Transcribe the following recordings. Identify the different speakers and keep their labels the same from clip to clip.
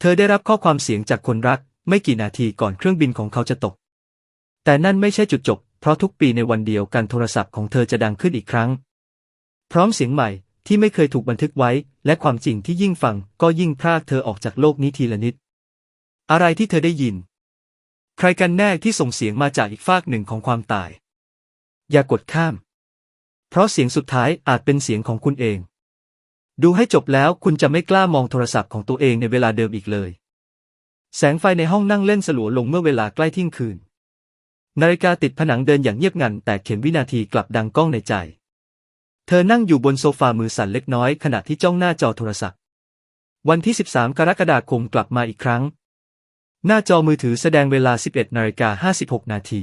Speaker 1: เธอได้รับข้อความเสียงจากคนรัก ไม่กี่นาทีก่อนเครื่องบินของเขาจะตก แต่นั่นไม่ใช่จุดจบ เพราะทุกปีในวันเดียวกันโทรศัพท์ของเธอจะดังขึ้นอีกครั้ง พร้อมเสียงใหม่ที่ไม่เคยถูกบันทึกไว้ และความจริงที่ยิ่งฟังก็ยิ่งพรากเธอออกจากโลกนี้ทีละนิด อะไรที่เธอได้ยิน ใครกันแน่ที่ส่งเสียงมาจากอีกฟากหนึ่งของความตาย อย่ากดข้าม เพราะเสียงสุดท้ายอาจเป็นเสียงของคุณเอง ดูให้จบแล้วคุณจะไม่กล้ามองโทรศัพท์ของตัวเองในเวลาเดิมอีกเลย แสงไฟในห้องนั่งเล่นสลัวลงเมื่อเวลาใกล้เที่ยงคืน นาฬิกาติดผนังเดินอย่างเงียบงัน แต่เข็มวินาทีกลับดังก้องในใจ เธอนั่งอยู่บนโซฟามือสั่นเล็กน้อยขณะที่จ้องหน้าจอโทรศัพท์ วันที่ 13 กรกฎาคมกลับมาอีกครั้ง หน้าจอมือถือแสดงเวลา 11นาฬิกา56 นาที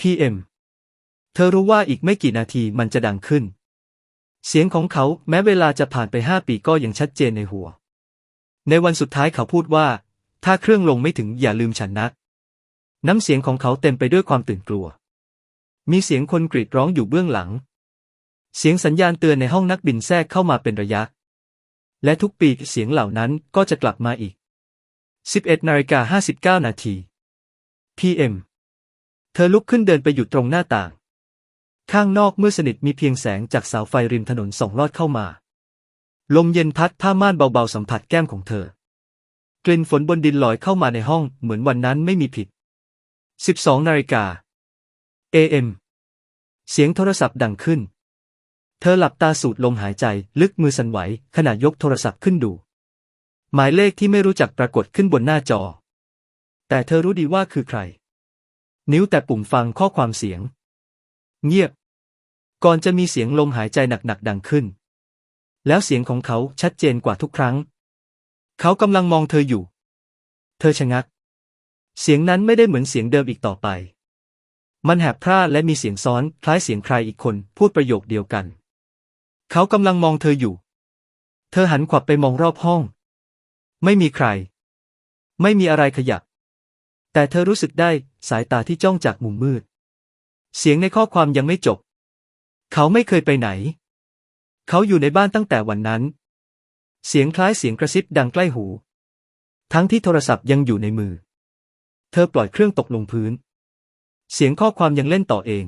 Speaker 1: PM เธอรู้ว่าอีกไม่กี่นาทีมันจะดังขึ้น เสียงของเขาแม้เวลาจะผ่านไปห้าปีก็ยังชัดเจนในหัว ในวันสุดท้ายเขาพูดว่า ถ้าเครื่องลงไม่ถึงอย่าลืมฉันนะน้ำเสียงของเขาเต็มไปด้วยความตื่นกลัว มีเสียงคนกรีดร้องอยู่เบื้องหลัง เสียงสัญญาณเตือนในห้องนักบินแทรกเข้ามาเป็นระยะ และทุกปีเสียงเหล่านั้นก็จะกลับมาอีก 11นาฬิกา59 นาที PM เธอลุกขึ้นเดินไปหยุดตรงหน้าต่าง ข้างนอกมืดสนิทมีเพียงแสงจากเสาไฟริมถนนส่องลอดเข้ามา ลมเย็นพัดผ้าม่านเบาๆสัมผัสแก้มของเธอ กลิ่นฝนบนดินลอยเข้ามาในห้องเหมือนวันนั้นไม่มีผิด 12นาฬิกา AM เสียงโทรศัพท์ดังขึ้น เธอหลับตาสูดลมหายใจลึกมือสั่นไหวขณะยกโทรศัพท์ขึ้นดู หมายเลขที่ไม่รู้จักปรากฏขึ้นบนหน้าจอ แต่เธอรู้ดีว่าคือใคร นิ้วแต่ปุ่มฟังข้อความเสียง เงียบ ก่อนจะมีเสียงลมหายใจหนักๆดังขึ้น แล้วเสียงของเขาชัดเจนกว่าทุกครั้ง เขากำลังมองเธออยู่ เธอชะงัก เสียงนั้นไม่ได้เหมือนเสียงเดิมอีกต่อไป มันแหบพร่าและมีเสียงซ้อนคล้ายเสียงใครอีกคนพูดประโยคเดียวกัน เขากำลังมองเธออยู่ เธอหันขวับไปมองรอบห้อง ไม่มีใคร ไม่มีอะไรขยับ แต่เธอรู้สึกได้สายตาที่จ้องจากมุมมืด เสียงในข้อความยังไม่จบ เขาไม่เคยไปไหน เขาอยู่ในบ้านตั้งแต่วันนั้น เสียงคล้ายเสียงกระซิบดังใกล้หู ทั้งที่โทรศัพท์ยังอยู่ในมือ เธอปล่อยเครื่องตกลงพื้น เสียงข้อความยังเล่นต่อเอง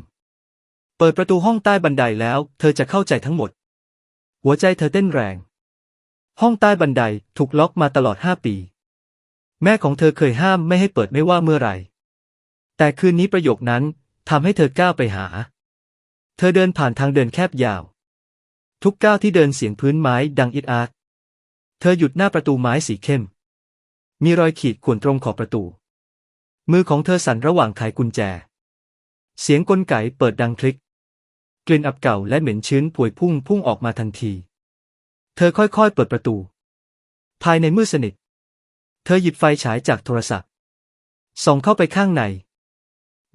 Speaker 1: เปิดประตูห้องใต้บันไดแล้ว เธอจะเข้าใจทั้งหมด หัวใจเธอเต้นแรง ห้องใต้บันไดถูกล็อกมาตลอดห้าปี แม่ของเธอเคยห้ามไม่ให้เปิดไม่ว่าเมื่อไหร่แต่คืนนี้ประโยคนั้นทำให้เธอก้าวไปหา เธอเดินผ่านทางเดินแคบยาว ทุกก้าวที่เดินเสียงพื้นไม้ดังอิดอาร์เธอหยุดหน้าประตูไม้สีเข้ม มีรอยขีดข่วนตรงขอบประตู มือของเธอสั่นระหว่างไขกุญแจ เสียงกลไกเปิดดังคลิก กลิ่นอับเก่าและเหม็นชื้นป่วยพุ่งพุ่งออกมาทันที เธอค่อยๆเปิดประตู ภายในมืดสนิท เธอหยิบไฟฉายจากโทรศัพท์ส่องเข้าไปข้างใน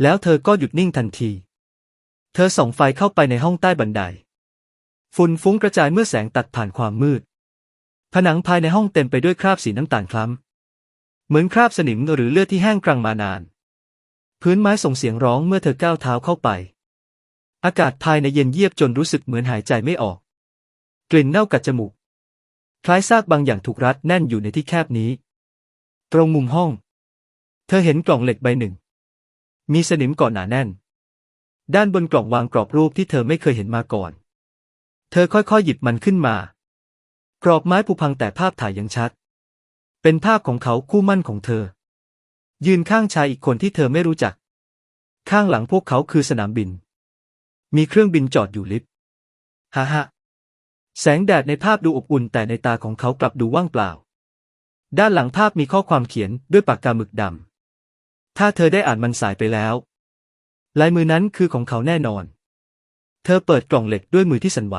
Speaker 1: แล้วเธอก็หยุดนิ่งทันที เธอส่องไฟเข้าไปในห้องใต้บันได ฝุ่นฟุ้งกระจายเมื่อแสงตัดผ่านความมืด ผนังภายในห้องเต็มไปด้วยคราบสีน้ำตาลคล้ำ เหมือนคราบสนิมหรือเลือดที่แห้งกรังมานาน พื้นไม้ส่งเสียงร้องเมื่อเธอก้าวเท้าเข้าไป อากาศภายในเย็นเยียบจนรู้สึกเหมือนหายใจไม่ออก กลิ่นเน่ากัดจมูก คล้ายซากบางอย่างถูกรัดแน่นอยู่ในที่แคบนี้ ตรงมุมห้อง เธอเห็นกล่องเหล็กใบหนึ่ง มีสนิมเกาะหนาแน่น ด้านบนกล่องวางกรอบรูปที่เธอไม่เคยเห็นมาก่อน เธอค่อยๆหยิบมันขึ้นมา กรอบไม้ผุพังแต่ภาพถ่ายยังชัด เป็นภาพของเขาคู่มั่นของเธอ ยืนข้างชายอีกคนที่เธอไม่รู้จัก ข้างหลังพวกเขาคือสนามบิน มีเครื่องบินจอดอยู่ลิฟต์ฮ่าฮ่าแสงแดดในภาพดูอบอุ่นแต่ในตาของเขากลับดูว่างเปล่า ด้านหลังภาพมีข้อความเขียนด้วยปากกาหมึกดำ ถ้าเธอได้อ่านมันสายไปแล้ว ลายมือนั้นคือของเขาแน่นอน เธอเปิดกล่องเหล็กด้วยมือที่สั่นไหว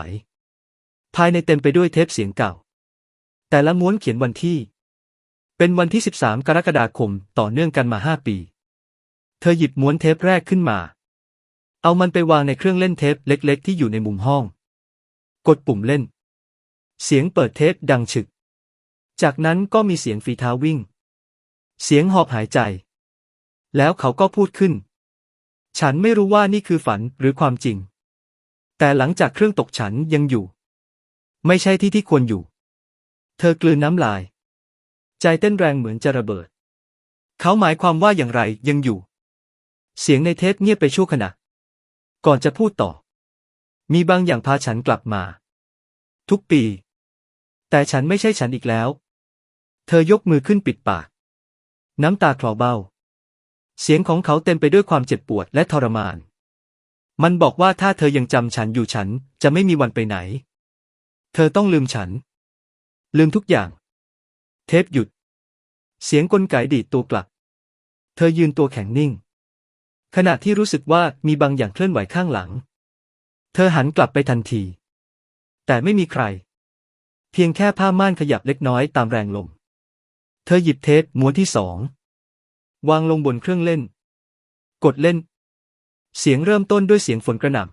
Speaker 1: ภายในเต็มไปด้วยเทปเสียงเก่า แต่ละม้วนเขียนวันที่ เป็นวันที่ 13 กรกฎาคมต่อเนื่องกันมาห้าปี เธอหยิบม้วนเทปแรกขึ้นมา เอามันไปวางในเครื่องเล่นเทปเล็ก ๆ ที่อยู่ในมุมห้อง กดปุ่มเล่น เสียงเปิดเทปดังฉึก จากนั้นก็มีเสียงฝีเท้าวิ่ง เสียงหอบหายใจ แล้วเขาก็พูดขึ้น ฉันไม่รู้ว่านี่คือฝันหรือความจริง แต่หลังจากเครื่องตกฉันยังอยู่ ไม่ใช่ที่ที่ควรอยู่ เธอกลืนน้ำลาย ใจเต้นแรงเหมือนจะระเบิด เขาหมายความว่าอย่างไรยังอยู่ เสียงในเทปเงียบไปชั่วขณะ ก่อนจะพูดต่อ มีบางอย่างพาฉันกลับมา ทุกปี แต่ฉันไม่ใช่ฉันอีกแล้ว เธอยกมือขึ้นปิดปาก น้ำตาคลอเบ้า เสียงของเขาเต็มไปด้วยความเจ็บปวดและทรมาน มันบอกว่าถ้าเธอยังจำฉันอยู่ฉันจะไม่มีวันไปไหน เธอต้องลืมฉัน ลืมทุกอย่าง เทปหยุด เสียงกลไกดีดตัวกลับ เธอยืนตัวแข็งนิ่ง ขณะที่รู้สึกว่ามีบางอย่างเคลื่อนไหวข้างหลัง เธอหันกลับไปทันที แต่ไม่มีใคร เพียงแค่ผ้าม่านขยับเล็กน้อยตามแรงลม เธอหยิบเทปม้วนที่สอง วางลงบนเครื่องเล่น กดเล่น เสียงเริ่มต้นด้วยเสียงฝนกระหน่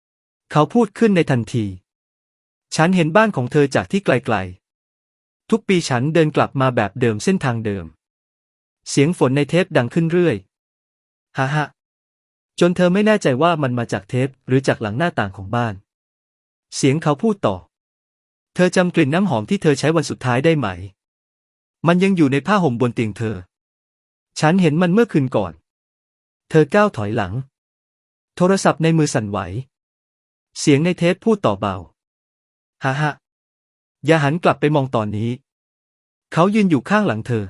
Speaker 1: ำเขาพูดขึ้นในทันที ฉันเห็นบ้านของเธอจากที่ไกลๆ ทุกปีฉันเดินกลับมาแบบเดิมเส้นทางเดิม เสียงฝนในเทปดังขึ้นเรื่อยฮ่าฮ่าจนเธอไม่แน่ใจว่ามันมาจากเทปหรือจากหลังหน้าต่างของบ้าน เสียงเขาพูดต่อ เธอจำกลิ่นน้ำหอมที่เธอใช้วันสุดท้ายได้ไหม มันยังอยู่ในผ้าห่มบนเตียงเธอ ฉันเห็นมันเมื่อคืนก่อน เธอก้าวถอยหลัง โทรศัพท์ในมือสั่นไหว เสียงในเทปพูดต่อเบาฮ่าฮ่าอย่าหันกลับไปมองตอนนี้ เขายืนอยู่ข้างหลังเธอ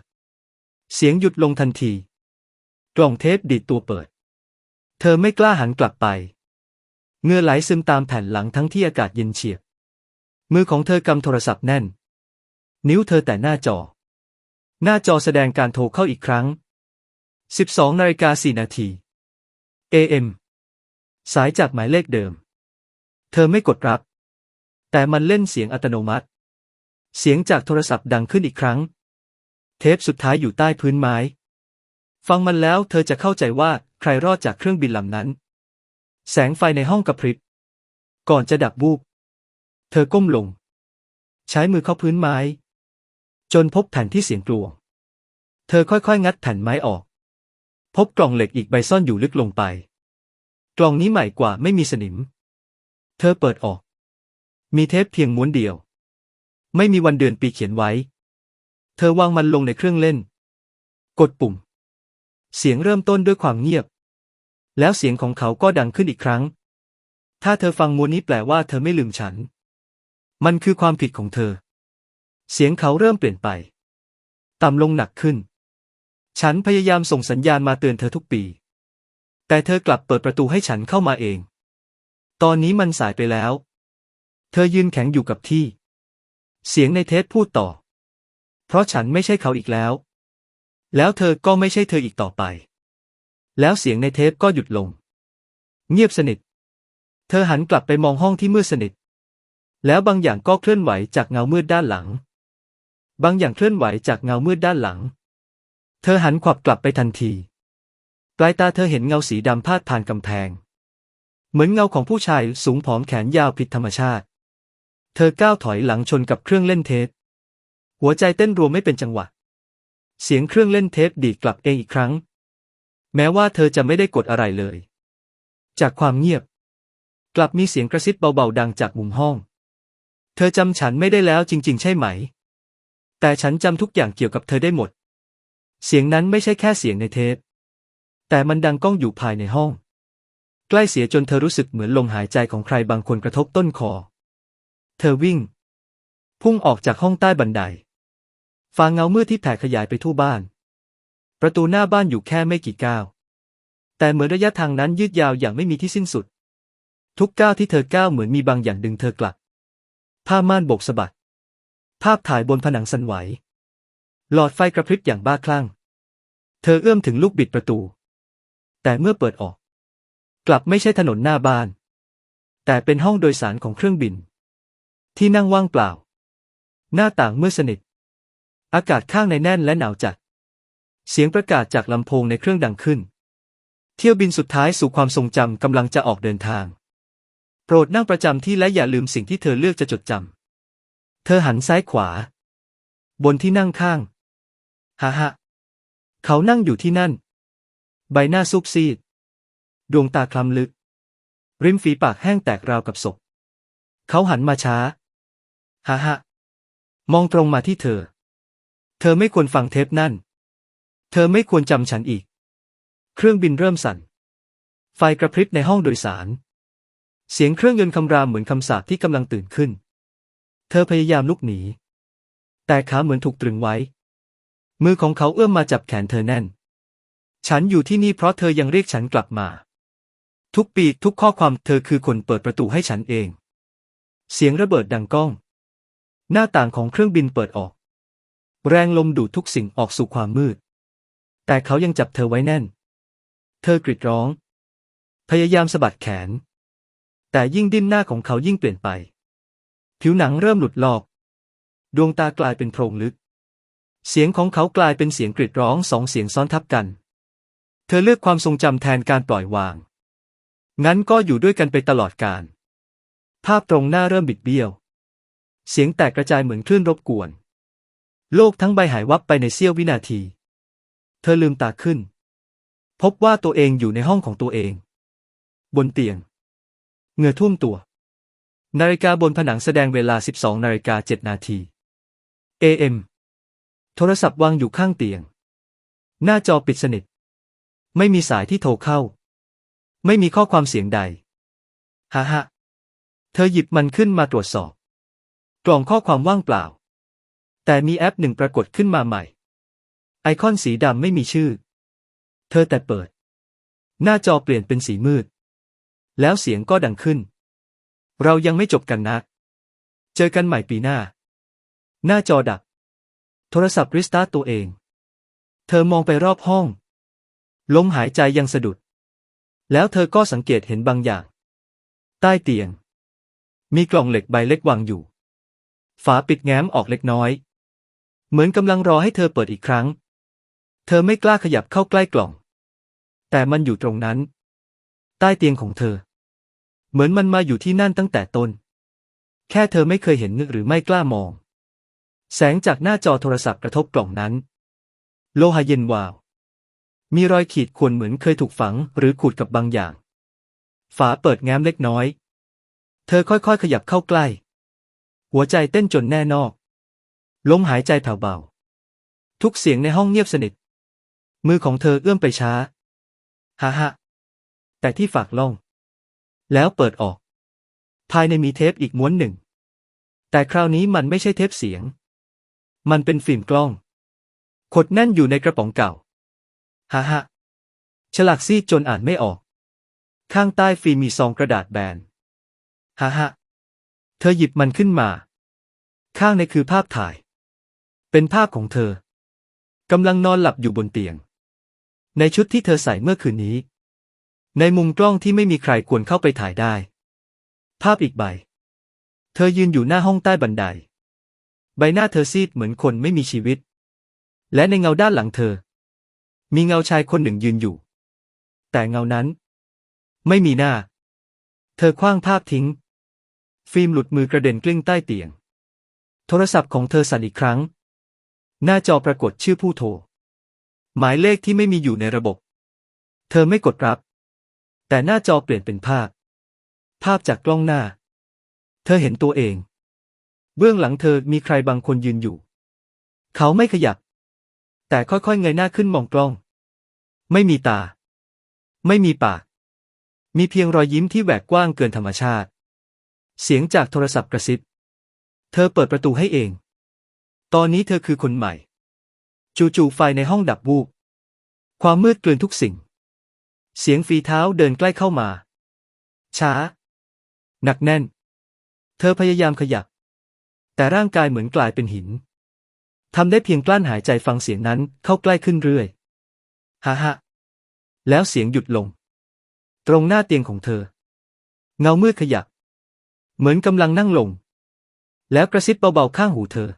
Speaker 1: เสียงหยุดลงทันที กล่องเทปดีดตัวเปิด เธอไม่กล้าหันกลับไปเงื่อไหลซึมตามแผ่นหลังทั้งที่อากาศเย็นเฉียบ มือของเธอกำโทรศัพท์แน่น นิ้วเธอแต่หน้าจอ หน้าจอแสดงการโทรเข้าอีกครั้ง 12นาฬิกา4นาที AM สายจากหมายเลขเดิม เธอไม่กดรับ แต่มันเล่นเสียงอัตโนมัติ เสียงจากโทรศัพท์ดังขึ้นอีกครั้ง เทปสุดท้ายอยู่ใต้พื้นไม้ ฟังมันแล้วเธอจะเข้าใจว่าใครรอดจากเครื่องบินลำนั้น แสงไฟในห้องกระพริบ ก่อนจะดับวูบ เธอก้มลง ใช้มือเข้าพื้นไม้ จนพบแผ่นที่เสียงกลวง เธอค่อยๆ งัดแผ่นไม้ออก พบกล่องเหล็กอีกใบซ่อนอยู่ลึกลงไป กล่องนี้ใหม่กว่าไม่มีสนิม เธอเปิดออก มีเทปเพียงม้วนเดียว ไม่มีวันเดือนปีเขียนไว้ เธอวางมันลงในเครื่องเล่น กดปุ่ม เสียงเริ่มต้นด้วยความเงียบ แล้วเสียงของเขาก็ดังขึ้นอีกครั้ง ถ้าเธอฟังม้วนนี้แปลว่าเธอไม่ลืมฉัน มันคือความผิดของเธอ เสียงเขาเริ่มเปลี่ยนไป ต่ำลงหนักขึ้น ฉันพยายามส่งสัญญาณมาเตือนเธอทุกปี แต่เธอกลับเปิดประตูให้ฉันเข้ามาเอง ตอนนี้มันสายไปแล้ว เธอยืนแข็งอยู่กับที่ เสียงในเทปพูดต่อ เพราะฉันไม่ใช่เขาอีกแล้ว แล้วเธอก็ไม่ใช่เธออีกต่อไป แล้วเสียงในเทปก็หยุดลง เงียบสนิท เธอหันกลับไปมองห้องที่มืดสนิท แล้วบางอย่างก็เคลื่อนไหวจากเงามืดด้านหลัง บางอย่างเคลื่อนไหวจากเงามืดด้านหลัง เธอหันขวับกลับไปทันที ปลายตาเธอเห็นเงาสีดำพาดผ่านกำแพง เหมือนเงาของผู้ชายสูงผอมแขนยาวผิดธรรมชาติ เธอก้าวถอยหลังชนกับเครื่องเล่นเทป หัวใจเต้นรัวไม่เป็นจังหวะ เสียงเครื่องเล่นเทปดีดกลับเองอีกครั้ง แม้ว่าเธอจะไม่ได้กดอะไรเลย จากความเงียบ กลับมีเสียงกระซิบเบาๆดังจากมุมห้อง เธอจำฉันไม่ได้แล้วจริง ๆ ใช่ไหม แต่ฉันจำทุกอย่างเกี่ยวกับเธอได้หมด เสียงนั้นไม่ใช่แค่เสียงในเทป แต่มันดังก้องอยู่ภายในห้อง ใกล้เสียจนเธอรู้สึกเหมือนลมหายใจของใครบางคนกระทบต้นคอ เธอวิ่ง พุ่งออกจากห้องใต้บันไดฟางเงามืดที่แผ่ขยายไปทั่วบ้าน ประตูหน้าบ้านอยู่แค่ไม่กี่ก้าว แต่เหมือนระยะทางนั้นยืดยาวอย่างไม่มีที่สิ้นสุด ทุกก้าวที่เธอก้าวเหมือนมีบางอย่างดึงเธอกลับ ผ้าม่านโบกสะบัด ภาพถ่ายบนผนังสั่นไหว หลอดไฟกระพริบอย่างบ้าคลั่ง เธอเอื้อมถึงลูกบิดประตู แต่เมื่อเปิดออก กลับไม่ใช่ถนนหน้าบ้าน แต่เป็นห้องโดยสารของเครื่องบิน ที่นั่งว่างเปล่า หน้าต่างมืดสนิท อากาศข้างในแน่นและหนาวจัด เสียงประกาศจากลำโพงในเครื่องดังขึ้น เที่ยวบินสุดท้ายสู่ความทรงจำกำลังจะออกเดินทาง โปรดนั่งประจำที่และอย่าลืมสิ่งที่เธอเลือกจะจดจำเธอหันซ้ายขวา บนที่นั่งข้าง ฮ่าฮ่าเขานั่งอยู่ที่นั่น ใบหน้าซุบซีด ดวงตาคล้ำลึก ริมฝีปากแห้งแตกราวกับศพ เขาหันมาช้าฮ่าฮ่ามองตรงมาที่เธอ เธอไม่ควรฟังเทปนั่น เธอไม่ควรจำฉันอีก เครื่องบินเริ่มสั่น ไฟกระพริบในห้องโดยสาร เสียงเครื่องยนต์คำรามเหมือนคำสาปที่กำลังตื่นขึ้น เธอพยายามลุกหนี แต่ขาเหมือนถูกตรึงไว้ มือของเขาเอื้อมมาจับแขนเธอแน่น ฉันอยู่ที่นี่เพราะเธอยังเรียกฉันกลับมา ทุกปีทุกข้อความเธอคือคนเปิดประตูให้ฉันเอง เสียงระเบิดดังก้อง หน้าต่างของเครื่องบินเปิดออก แรงลมดูดทุกสิ่งออกสู่ความมืด แต่เขายังจับเธอไว้แน่น เธอกรีดร้อง พยายามสะบัดแขน แต่ยิ่งดิ้นหน้าของเขายิ่งเปลี่ยนไป ผิวหนังเริ่มหลุดลอก ดวงตากลายเป็นโพรงลึก เสียงของเขากลายเป็นเสียงกรีดร้องสองเสียงซ้อนทับกัน เธอเลือกความทรงจำแทนการปล่อยวาง งั้นก็อยู่ด้วยกันไปตลอดกาลภาพตรงหน้าเริ่มบิดเบี้ยว เสียงแตกกระจายเหมือนคลื่นรบกวน โลกทั้งใบหายวับไปในเสี้ยววินาที เธอลืมตาขึ้น พบว่าตัวเองอยู่ในห้องของตัวเอง บนเตียงเหงื่อท่วมตัว นาฬิกาบนผนังแสดงเวลา 12นาฬิกา7นาที AM โทรศัพท์วางอยู่ข้างเตียง หน้าจอปิดสนิท ไม่มีสายที่โทรเข้า ไม่มีข้อความเสียงใดฮ่าฮ่าเธอหยิบมันขึ้นมาตรวจสอบ กล่องข้อความว่างเปล่า แต่มีแอปหนึ่งปรากฏขึ้นมาใหม่ ไอคอนสีดำไม่มีชื่อ เธอแต่เปิด หน้าจอเปลี่ยนเป็นสีมืด แล้วเสียงก็ดังขึ้น เรายังไม่จบกันนะ เจอกันใหม่ปีหน้า หน้าจอดับ โทรศัพท์ริสตาร์ตตัวเอง เธอมองไปรอบห้อง ลมหายใจยังสะดุด แล้วเธอก็สังเกตเห็นบางอย่าง ใต้เตียง มีกล่องเหล็กใบเล็กวางอยู่ ฝาปิดแง้มออกเล็กน้อย เหมือนกำลังรอให้เธอเปิดอีกครั้ง เธอไม่กล้าขยับเข้าใกล้กล่อง แต่มันอยู่ตรงนั้น ใต้เตียงของเธอ เหมือนมันมาอยู่ที่นั่นตั้งแต่ต้น แค่เธอไม่เคยเห็นหรือไม่กล้ามอง แสงจากหน้าจอโทรศัพท์กระทบกล่องนั้น โลหะเย็นวาว มีรอยขีดข่วนเหมือนเคยถูกฝังหรือขูดกับบางอย่าง ฝาเปิดแง้มเล็กน้อย เธอค่อยๆ ขยับเข้าใกล้ หัวใจเต้นจนแน่นอก ลมหายใจแผ่วเบา ทุกเสียงในห้องเงียบสนิท มือของเธอเอื้อมไปช้าฮ่าฮ่าแต่ที่ฝากล่อง แล้วเปิดออก ภายในมีเทปอีกม้วนหนึ่ง แต่คราวนี้มันไม่ใช่เทปเสียง มันเป็นฟิล์มกล้อง ขดแน่นอยู่ในกระป๋องเก่าฮ่าฮ่าฉลากซีดจนอ่านไม่ออก ข้างใต้ฟิล์มมีซองกระดาษแบนฮ่าฮ่าเธอหยิบมันขึ้นมา ข้างในคือภาพถ่าย เป็นภาพของเธอกำลังนอนหลับอยู่บนเตียง ในชุดที่เธอใส่เมื่อคืนนี้ ในมุมกล้องที่ไม่มีใครควรเข้าไปถ่ายได้ ภาพอีกใบ เธอยืนอยู่หน้าห้องใต้บันได ใบหน้าเธอซีดเหมือนคนไม่มีชีวิต และในเงาด้านหลังเธอ มีเงาชายคนหนึ่งยืนอยู่ แต่เงานั้น ไม่มีหน้า เธอคว้างภาพทิ้ง ฟิล์มหลุดมือกระเด็นกลิ้งใต้เตียง โทรศัพท์ของเธอสั่นอีกครั้ง หน้าจอปรากฏชื่อผู้โทร หมายเลขที่ไม่มีอยู่ในระบบ เธอไม่กดรับ แต่หน้าจอเปลี่ยนเป็นภาพ ภาพจากกล้องหน้า เธอเห็นตัวเอง เบื้องหลังเธอมีใครบางคนยืนอยู่ เขาไม่ขยับ แต่ค่อยๆเงยหน้าขึ้นมองกล้อง ไม่มีตา ไม่มีปาก มีเพียงรอยยิ้มที่แหวกกว้างเกินธรรมชาติ เสียงจากโทรศัพท์กระซิบ เธอเปิดประตูให้เอง ตอนนี้เธอคือคนใหม่ จู่ๆไฟในห้องดับวูบ ความมืดกลืนทุกสิ่ง เสียงฝีเท้าเดินใกล้เข้ามา ช้า หนักแน่น เธอพยายามขยับ แต่ร่างกายเหมือนกลายเป็นหินทำได้เพียงกลั้นหายใจฟังเสียงนั้นเข้าใกล้ขึ้นเรื่อยฮ่าฮ่าแล้วเสียงหยุดลง ตรงหน้าเตียงของเธอ เงามืดขยับ เหมือนกำลังนั่งลง แล้วกระซิบเบาๆข้างหูเธอ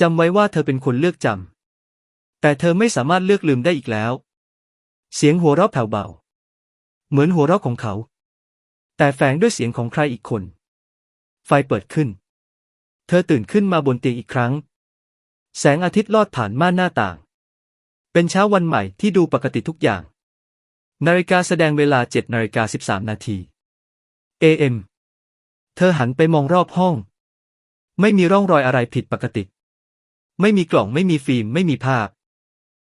Speaker 1: จำไว้ว่าเธอเป็นคนเลือกจำแต่เธอไม่สามารถเลือกลืมได้อีกแล้ว เสียงหัวเราะแผ่วเบา เหมือนหัวเราะของเขา แต่แฝงด้วยเสียงของใครอีกคน ไฟเปิดขึ้น เธอตื่นขึ้นมาบนเตียงอีกครั้ง แสงอาทิตย์ลอดผ่านม่านหน้าต่าง เป็นเช้าวันใหม่ที่ดูปกติทุกอย่าง นาฬิกาแสดงเวลา7นาฬิกา13 นาที AM เธอหันไปมองรอบห้อง ไม่มีร่องรอยอะไรผิดปกติ ไม่มีกล่องไม่มีฟิล์มไม่มีภาพ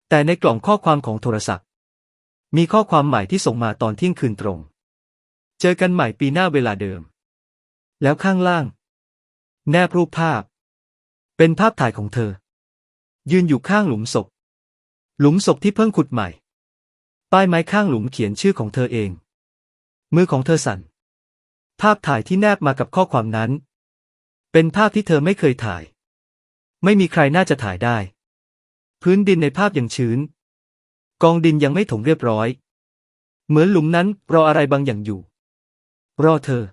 Speaker 1: แต่ในกล่องข้อความของโทรศัพท์ มีข้อความใหม่ที่ส่งมาตอนเที่ยงคืนตรง เจอกันใหม่ปีหน้าเวลาเดิม แล้วข้างล่าง แนบรูปภาพ เป็นภาพถ่ายของเธอ ยืนอยู่ข้างหลุมศพ หลุมศพที่เพิ่งขุดใหม่ ป้ายไม้ข้างหลุมเขียนชื่อของเธอเอง มือของเธอสั่น ภาพถ่ายที่แนบมากับข้อความนั้น เป็นภาพที่เธอไม่เคยถ่าย ไม่มีใครน่าจะถ่ายได้ พื้นดินในภาพยังชื้น กองดินยังไม่ถมเรียบร้อย เหมือนหลุมนั้นรออะไรบางอย่างอยู่ รอเธอ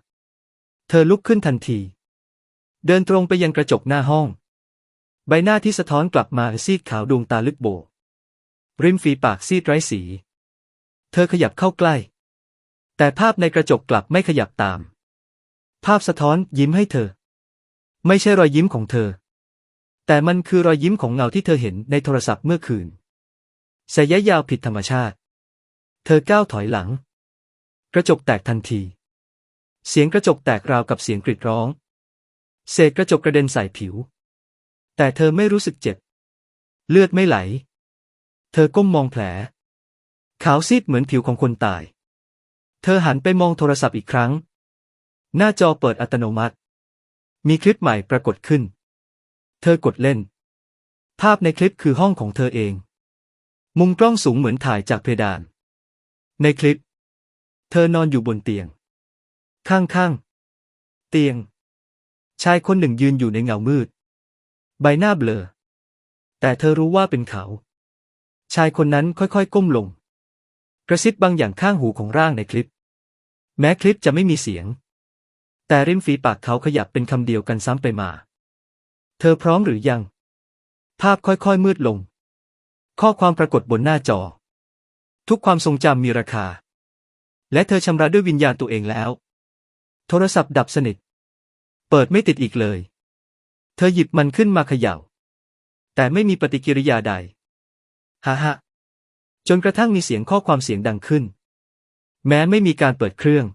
Speaker 1: เธอลุกขึ้นทันที เดินตรงไปยังกระจกหน้าห้อง ใบหน้าที่สะท้อนกลับมาซีดขาวดวงตาลึกโบ ริมฝีปากซีดไร้สี เธอขยับเข้าใกล้ แต่ภาพในกระจกกลับไม่ขยับตาม ภาพสะท้อนยิ้มให้เธอ ไม่ใช่รอยยิ้มของเธอ แต่มันคือรอยยิ้มของเงาที่เธอเห็นในโทรศัพท์เมื่อคืนสายยาวผิดธรรมชาติ เธอก้าวถอยหลัง กระจกแตกทันที เสียงกระจกแตกราวกับเสียงกรีดร้อง เศษกระจกกระเด็นใส่ผิว แต่เธอไม่รู้สึกเจ็บ เลือดไม่ไหล เธอก้มมองแผล ขาวซีดเหมือนผิวของคนตาย เธอหันไปมองโทรศัพท์อีกครั้ง หน้าจอเปิดอัตโนมัติ มีคลิปใหม่ปรากฏขึ้น เธอกดเล่น ภาพในคลิปคือห้องของเธอเอง มุมกล้องสูงเหมือนถ่ายจากเพดาน ในคลิป เธอนอนอยู่บนเตียง ข้างๆ เตียง ชายคนหนึ่งยืนอยู่ในเงามืด ใบหน้าเบลอ แต่เธอรู้ว่าเป็นเขา ชายคนนั้นค่อยๆก้มลง กระซิบบางอย่างข้างหูของร่างในคลิป แม้คลิปจะไม่มีเสียง แต่ริมฝีปากเขาขยับเป็นคำเดียวกันซ้ำไปมา เธอพร้อมหรือยัง ภาพค่อยๆมืดลง ข้อความปรากฏบนหน้าจอ ทุกความทรงจำมีราคา และเธอชำระด้วยวิญญาณตัวเองแล้ว โทรศัพท์ดับสนิท เปิดไม่ติดอีกเลย เธอหยิบมันขึ้นมาเขย่า แต่ไม่มีปฏิกิริยาใด ฮ่าฮ่าจนกระทั่งมีเสียงข้อความเสียงดังขึ้น แม้ไม่มีการเปิดเครื่อง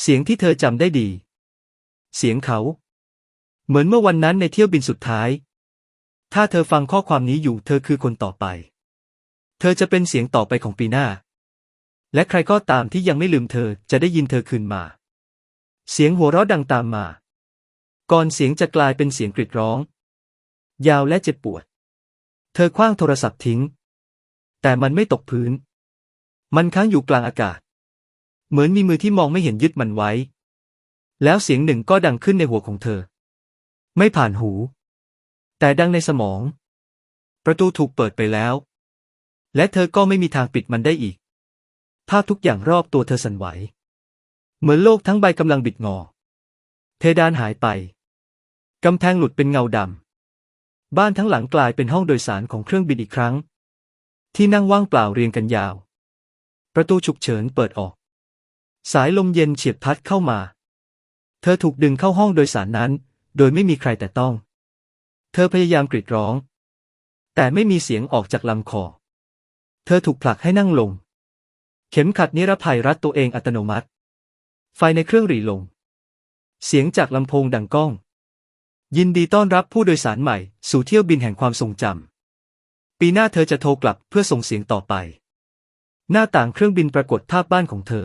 Speaker 1: เสียงที่เธอจำได้ดี เสียงเขา เหมือนเมื่อวันนั้นในเที่ยวบินสุดท้าย ถ้าเธอฟังข้อความนี้อยู่ เธอคือคนต่อไป เธอจะเป็นเสียงต่อไปของปีหน้า และใครก็ตามที่ยังไม่ลืมเธอจะได้ยินเธอคืนมา เสียงหัวเราะดังตามมา ก่อนเสียงจะกลายเป็นเสียงกรีดร้อง ยาวและเจ็บปวด เธอคว้างโทรศัพท์ทิ้ง แต่มันไม่ตกพื้น มันค้างอยู่กลางอากาศ เหมือนมีมือที่มองไม่เห็นยึดมันไว้ แล้วเสียงหนึ่งก็ดังขึ้นในหัวของเธอ ไม่ผ่านหู แต่ดังในสมอง ประตูถูกเปิดไปแล้ว และเธอก็ไม่มีทางปิดมันได้อีก ภาพทุกอย่างรอบตัวเธอสั่นไหว เหมือนโลกทั้งใบกำลังบิดงอเพดานหายไป กำแพงหลุดเป็นเงาดำ บ้านทั้งหลังกลายเป็นห้องโดยสารของเครื่องบินอีกครั้ง ที่นั่งว่างเปล่าเรียงกันยาว ประตูฉุกเฉินเปิดออก สายลมเย็นเฉียบพัดเข้ามา เธอถูกดึงเข้าห้องโดยสารนั้น โดยไม่มีใครแต่ต้อง เธอพยายามกรีดร้อง แต่ไม่มีเสียงออกจากลำคอ เธอถูกผลักให้นั่งลง เข็มขัดนิรภัยรัดตัวเองอัตโนมัติ ไฟในเครื่องหรี่ลง เสียงจากลำโพงดังก้อง ยินดีต้อนรับผู้โดยสารใหม่ สู่เที่ยวบินแห่งความทรงจำ ปีหน้าเธอจะโทรกลับเพื่อส่งเสียงต่อไป หน้าต่างเครื่องบินปรากฏภาพบ้านของเธอ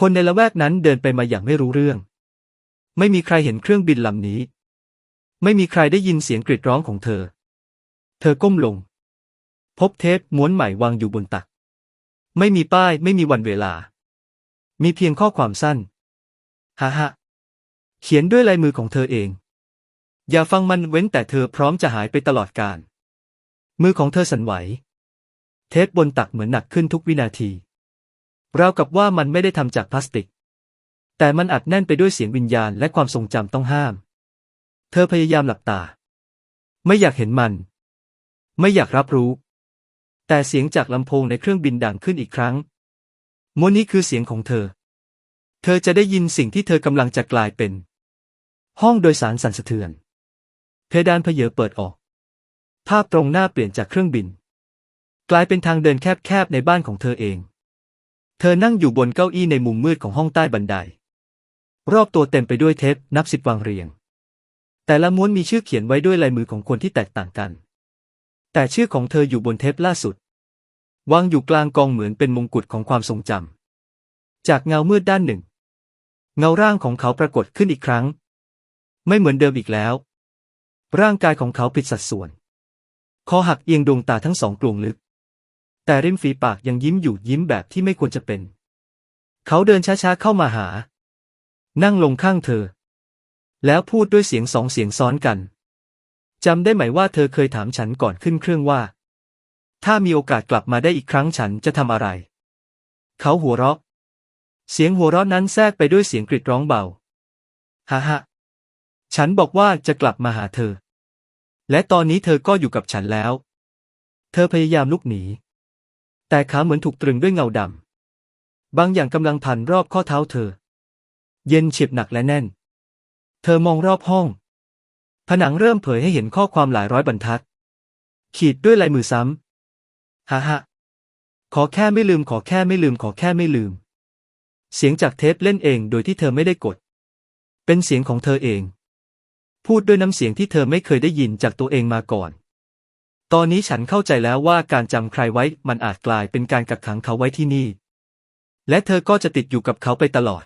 Speaker 1: คนในละแวกนั้นเดินไปมาอย่างไม่รู้เรื่อง ไม่มีใครเห็นเครื่องบินลำนี้ ไม่มีใครได้ยินเสียงกรีดร้องของเธอ เธอก้มลง พบเทปม้วนใหม่วางอยู่บนตัก ไม่มีป้ายไม่มีวันเวลา มีเพียงข้อความสั้น ฮ่าฮ่าเขียนด้วยลายมือของเธอเอง อย่าฟังมันเว้นแต่เธอพร้อมจะหายไปตลอดกาลมือของเธอสั่นไหว เทปบนตักเหมือนหนักขึ้นทุกวินาที ราวกับว่ามันไม่ได้ทำจากพลาสติก แต่มันอัดแน่นไปด้วยเสียงวิญญาณและความทรงจำต้องห้าม เธอพยายามหลับตา ไม่อยากเห็นมัน ไม่อยากรับรู้ แต่เสียงจากลำโพงในเครื่องบินดังขึ้นอีกครั้งมวนนี้คือเสียงของเธอ เธอจะได้ยินสิ่งที่เธอกำลังจะกลายเป็น ห้องโดยสารสั่นสะเทือน เพดานเพเยอเปิดออก ภาพตรงหน้าเปลี่ยนจากเครื่องบิน กลายเป็นทางเดินแคบๆในบ้านของเธอเอง เธอนั่งอยู่บนเก้าอี้ในมุมมืดของห้องใต้บันได รอบตัวเต็มไปด้วยเทปนับสิบวางเรียง แต่ละม้วนมีชื่อเขียนไว้ด้วยลายมือของคนที่แตกต่างกัน แต่ชื่อของเธออยู่บนเทปล่าสุด วางอยู่กลางกองเหมือนเป็นมงกุฎของความทรงจำจากเงามืดด้านหนึ่ง เงาร่างของเขาปรากฏขึ้นอีกครั้ง ไม่เหมือนเดิมอีกแล้ว ร่างกายของเขาผิดสัดส่วน คอหักเอียงดวงตาทั้งสองกลวงลึก แต่ริมฝีปากยังยิ้มอยู่ยิ้มแบบที่ไม่ควรจะเป็น เขาเดินช้าๆเข้ามาหา นั่งลงข้างเธอ แล้วพูดด้วยเสียงสองเสียงซ้อนกันจำได้ไหมว่าเธอเคยถามฉันก่อนขึ้นเครื่องว่า ถ้ามีโอกาสกลับมาได้อีกครั้งฉันจะทำอะไร เขาหัวเราะ เสียงหัวเราะนั้นแทรกไปด้วยเสียงกรีดร้องเบา ฮ่าฮ่าฉันบอกว่าจะกลับมาหาเธอ และตอนนี้เธอก็อยู่กับฉันแล้ว เธอพยายามลุกหนี แต่ขาเหมือนถูกตรึงด้วยเงาดำ บางอย่างกำลังพันรอบข้อเท้าเธอ เย็นเฉียบหนักและแน่น เธอมองรอบห้อง ผนังเริ่มเผยให้เห็นข้อความหลายร้อยบรรทัด ขีดด้วยลายมือซ้ำฮ่าฮ่าขอแค่ไม่ลืมขอแค่ไม่ลืมขอแค่ไม่ลืม เสียงจากเทปเล่นเองโดยที่เธอไม่ได้กด เป็นเสียงของเธอเอง พูดด้วยน้ำเสียงที่เธอไม่เคยได้ยินจากตัวเองมาก่อน ตอนนี้ฉันเข้าใจแล้วว่าการจำใครไว้มันอาจกลายเป็นการกักขังเขาไว้ที่นี่ และเธอก็จะติดอยู่กับเขาไปตลอด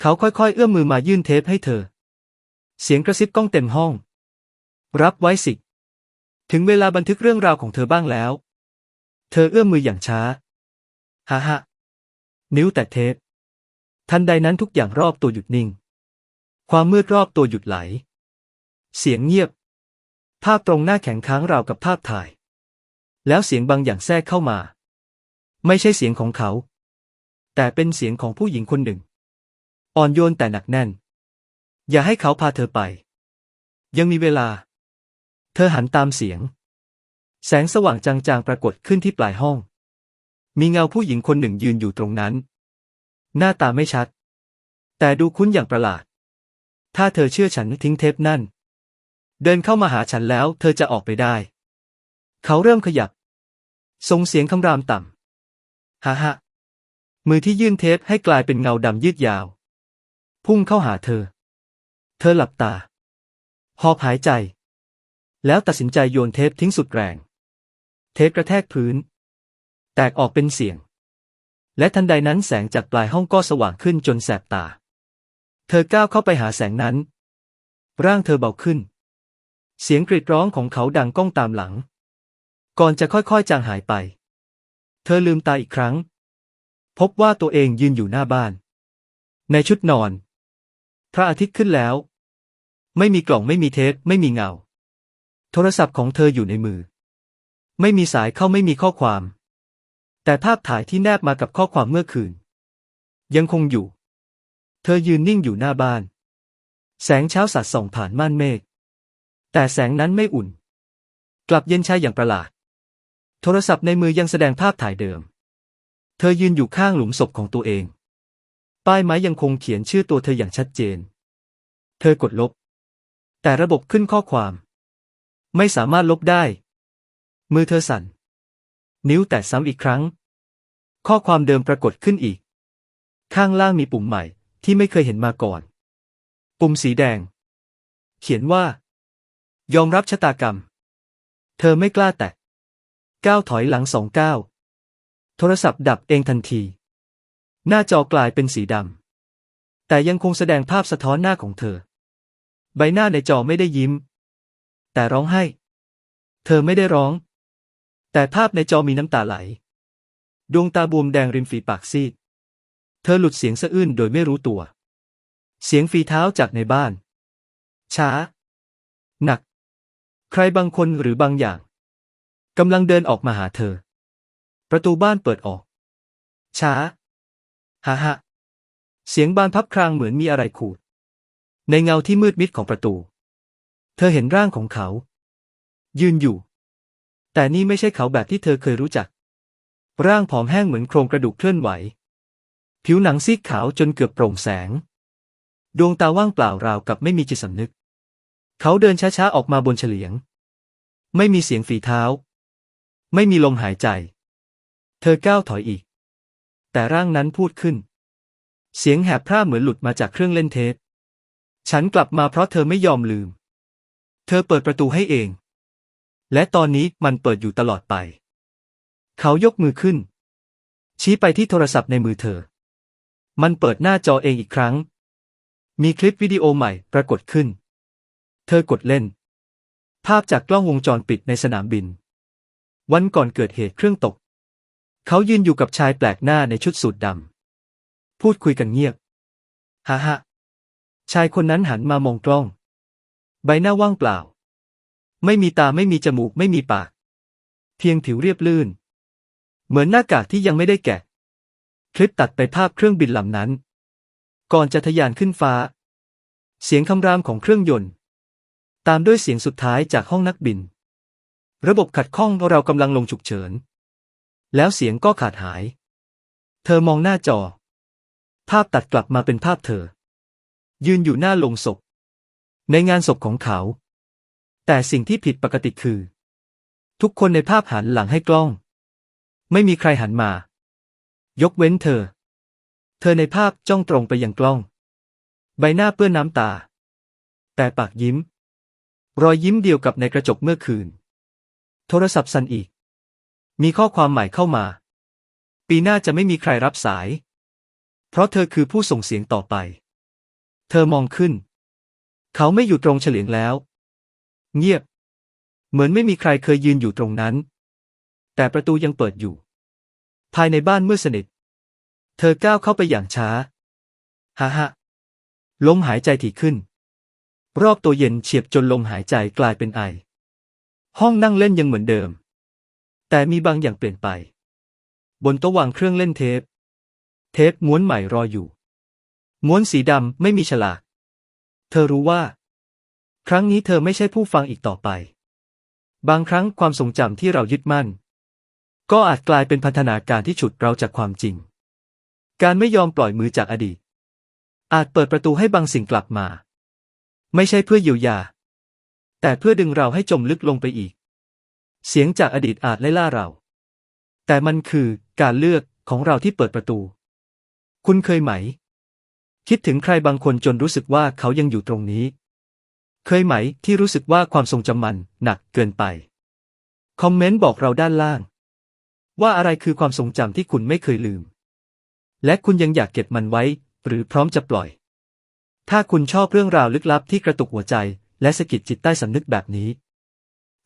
Speaker 1: เขาค่อยๆ เอื้อมมือมายื่นเทปให้เธอ เสียงกระซิบก้องเต็มห้อง รับไว้สิ ถึงเวลาบันทึกเรื่องราวของเธอบ้างแล้ว เธอเอื้อมมืออย่างช้า ฮ่าฮ่านิ้วแตะเทป ทันใดนั้นทุกอย่างรอบตัวหยุดนิ่ง ความมืดรอบตัวหยุดไหล เสียงเงียบ ภาพตรงหน้าแข็งค้างราวกับภาพถ่าย แล้วเสียงบางอย่างแทรกเข้ามา ไม่ใช่เสียงของเขา แต่เป็นเสียงของผู้หญิงคนหนึ่ง อ่อนโยนแต่หนักแน่น อย่าให้เขาพาเธอไป ยังมีเวลา เธอหันตามเสียง แสงสว่างจางๆปรากฏขึ้นที่ปลายห้อง มีเงาผู้หญิงคนหนึ่งยืนอยู่ตรงนั้น หน้าตาไม่ชัด แต่ดูคุ้นอย่างประหลาด ถ้าเธอเชื่อฉันทิ้งเทปนั่น เดินเข้ามาหาฉันแล้ว เธอจะออกไปได้ เขาเริ่มขยับ ส่งเสียงคำรามต่ำฮ่าฮ่ามือที่ยื่นเทปให้กลายเป็นเงาดำยืดยาว พุ่งเข้าหาเธอ เธอหลับตา หอบหายใจ แล้วตัดสินใจโยนเทปทิ้งสุดแรง เทปกระแทกพื้น แตกออกเป็นเสียง และทันใดนั้นแสงจากปลายห้องก็สว่างขึ้นจนแสบตา เธอก้าวเข้าไปหาแสงนั้น ร่างเธอเบาขึ้น เสียงกรีดร้องของเขาดังก้องตามหลัง ก่อนจะค่อยๆจางหายไป เธอลืมตาอีกครั้ง พบว่าตัวเองยืนอยู่หน้าบ้าน ในชุดนอน พระอาทิตย์ขึ้นแล้ว ไม่มีกล่องไม่มีเทปไม่มีเงา โทรศัพท์ของเธออยู่ในมือ ไม่มีสายเข้าไม่มีข้อความ แต่ภาพถ่ายที่แนบมากับข้อความเมื่อคืน ยังคงอยู่ เธอยืนนิ่งอยู่หน้าบ้าน แสงเช้าสัดส่องผ่านม่านเมฆ แต่แสงนั้นไม่อุ่น กลับเย็นชาอย่างประหลาด โทรศัพท์ในมือยังแสดงภาพถ่ายเดิม เธอยืนอยู่ข้างหลุมศพของตัวเอง ป้ายไม้ยังคงเขียนชื่อตัวเธออย่างชัดเจน เธอกดลบ แต่ระบบขึ้นข้อความ ไม่สามารถลบได้ มือเธอสั่น นิ้วแตะซ้ำอีกครั้ง ข้อความเดิมปรากฏขึ้นอีก ข้างล่างมีปุ่มใหม่ที่ไม่เคยเห็นมาก่อน ปุ่มสีแดง เขียนว่า ยอมรับชะตากรรม เธอไม่กล้าแตะ ก้าวถอยหลังสองก้าวโทรศัพท์ดับเองทันที หน้าจอกลายเป็นสีดำ แต่ยังคงแสดงภาพสะท้อนหน้าของเธอ ใบหน้าในจอไม่ได้ยิ้ม แต่ร้องไห้ เธอไม่ได้ร้อง แต่ภาพในจอมีน้ำตาไหล ดวงตาบวมแดงริมฝีปากซีด เธอหลุดเสียงสะอื้นโดยไม่รู้ตัว เสียงฝีเท้าจากในบ้าน ช้า หนัก ใครบางคนหรือบางอย่างกำลังเดินออกมาหาเธอ ประตูบ้านเปิดออก ช้าฮ่าฮ่าเสียงบานพับครางเหมือนมีอะไรขูด ในเงาที่มืดมิดของประตู เธอเห็นร่างของเขา ยืนอยู่ แต่นี่ไม่ใช่เขาแบบที่เธอเคยรู้จัก ร่างผอมแห้งเหมือนโครงกระดูกเคลื่อนไหว ผิวหนังซีดขาวจนเกือบโปร่งแสง ดวงตาว่างเปล่าราวกับไม่มีจิตสำนึก เขาเดินช้าๆออกมาบนเฉลียง ไม่มีเสียงฝีเท้า ไม่มีลมหายใจ เธอก้าวถอยอีก แต่ร่างนั้นพูดขึ้น เสียงแหบพร่าเหมือนหลุดมาจากเครื่องเล่นเทป ฉันกลับมาเพราะเธอไม่ยอมลืม เธอเปิดประตูให้เอง และตอนนี้มันเปิดอยู่ตลอดไป เขายกมือขึ้น ชี้ไปที่โทรศัพท์ในมือเธอ มันเปิดหน้าจอเองอีกครั้ง มีคลิปวิดีโอใหม่ปรากฏขึ้น เธอกดเล่น ภาพจากกล้องวงจรปิดในสนามบิน วันก่อนเกิดเหตุเครื่องตก เขายืนอยู่กับชายแปลกหน้าในชุดสูทดำ พูดคุยกันเงียบ ฮ่าฮ่าชายคนนั้นหันมามองกล้อง ใบหน้าว่างเปล่า ไม่มีตาไม่มีจมูกไม่มีปาก เพียงผิวเรียบลื่น เหมือนหน้ากากที่ยังไม่ได้แกะ คลิปตัดไปภาพเครื่องบินลำนั้น ก่อนจะทะยานขึ้นฟ้า เสียงคำรามของเครื่องยนต์ ตามด้วยเสียงสุดท้ายจากห้องนักบิน ระบบขัดข้องเรากำลังลงฉุกเฉิน แล้วเสียงก็ขาดหาย เธอมองหน้าจอ ภาพตัดกลับมาเป็นภาพเธอ ยืนอยู่หน้าลงศพ ในงานศพของเขา แต่สิ่งที่ผิดปกติคือ ทุกคนในภาพหันหลังให้กล้อง ไม่มีใครหันมา ยกเว้นเธอ เธอในภาพจ้องตรงไปยังกล้อง ใบหน้าเปื้อนน้ำตา แต่ปากยิ้ม รอยยิ้มเดียวกับในกระจกเมื่อคืน โทรศัพท์สั่นอีก มีข้อความใหม่เข้ามา ปีหน้าจะไม่มีใครรับสาย เพราะเธอคือผู้ส่งเสียงต่อไป เธอมองขึ้น เขาไม่อยู่ตรงเฉลียงแล้ว เงียบ เหมือนไม่มีใครเคยยืนอยู่ตรงนั้น แต่ประตูยังเปิดอยู่ ภายในบ้านมืดสนิท เธอก้าวเข้าไปอย่างช้าฮ่าฮ่าลมหายใจถี่ขึ้น รอบตัวเย็นเฉียบจนลมหายใจกลายเป็นไอ ห้องนั่งเล่นยังเหมือนเดิม แต่มีบางอย่างเปลี่ยนไป บนโต๊ะวางเครื่องเล่นเทป เทปม้วนใหม่รออยู่ ม้วนสีดำไม่มีฉลาก เธอรู้ว่า ครั้งนี้เธอไม่ใช่ผู้ฟังอีกต่อไป บางครั้งความทรงจำที่เรายึดมั่น ก็อาจกลายเป็นพันธนาการที่ฉุดเราจากความจริง การไม่ยอมปล่อยมือจากอดีต อาจเปิดประตูให้บางสิ่งกลับมา ไม่ใช่เพื่อเยียวยา แต่เพื่อดึงเราให้จมลึกลงไปอีก เสียงจากอดีตอาจไล่ล่าเรา แต่มันคือการเลือกของเราที่เปิดประตู คุณเคยไหม คิดถึงใครบางคนจนรู้สึกว่าเขายังอยู่ตรงนี้ เคยไหมที่รู้สึกว่าความทรงจำมันหนักเกินไป คอมเมนต์บอกเราด้านล่าง ว่าอะไรคือความทรงจำที่คุณไม่เคยลืม และคุณยังอยากเก็บมันไว้ หรือพร้อมจะปล่อย ถ้าคุณชอบเรื่องราวลึกลับที่กระตุกหัวใจ และสะกิดจิตใต้สำนึกแบบนี้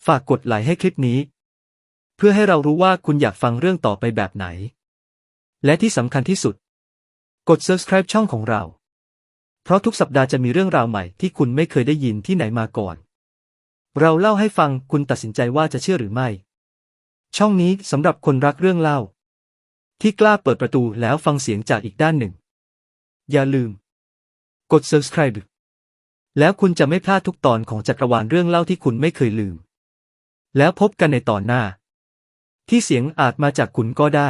Speaker 1: ฝากกดไลค์ให้คลิปนี้ เพื่อให้เรารู้ว่าคุณอยากฟังเรื่องต่อไปแบบไหน และที่สำคัญที่สุด กด subscribe ช่องของเรา เพราะทุกสัปดาห์จะมีเรื่องราวใหม่ที่คุณไม่เคยได้ยินที่ไหนมาก่อน เราเล่าให้ฟังคุณตัดสินใจว่าจะเชื่อหรือไม่ ช่องนี้สำหรับคนรักเรื่องเล่า ที่กล้าเปิดประตูแล้วฟังเสียงจากอีกด้านหนึ่ง อย่าลืม กด subscribe แล้วคุณจะไม่พลาดทุกตอนของจักรวาลเรื่องเล่าที่คุณไม่เคยลืม แล้วพบกันในตอนหน้า ที่เสียงอาจมาจากคุณก็ได้